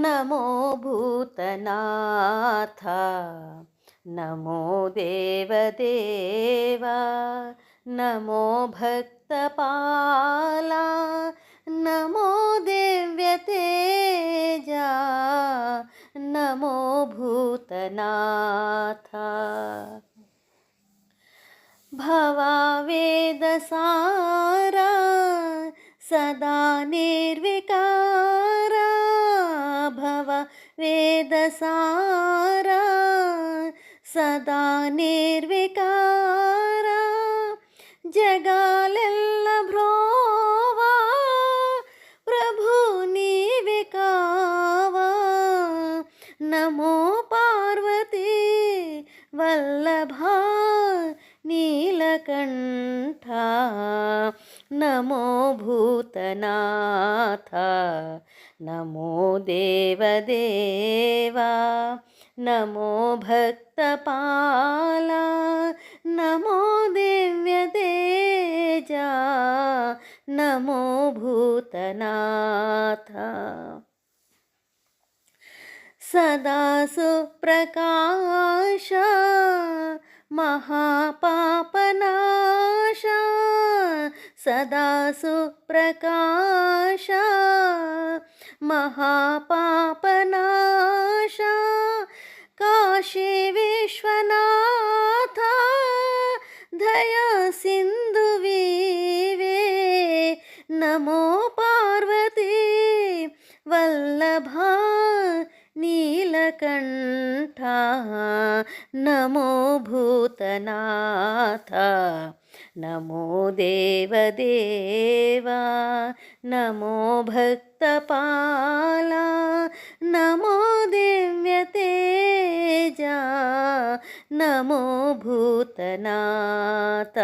नमो भूतनाथ। नमो देवदेवा। नमो भक्तपाला। नमो दिव्यतेजा। नमो भूतनाथ। भवावेदसारा। सदा निर्विकारा वेदसारा सदा निर्विकारा। जगालेल्ल भ्रोवा, प्रभु नीविकावा। नमो पार्वती वल्लभा नीलकण्ठा नमो भूतनाथ। नमो देवदेवा। नमो भक्तपाला नमो दिव्यतेजा नमो भूतनाथ। सदा सुप्रकाश महापापनाश सदा सुप्रकाश महापापनाश सिन्धुवीवे नमो पार्वती वल्लभा नीलकण्ठा। नमो भूतनाथ। नमो देवदेवा। नमो भक्तपाला। नमो दिव्यतेजा नमो भूतनाथ।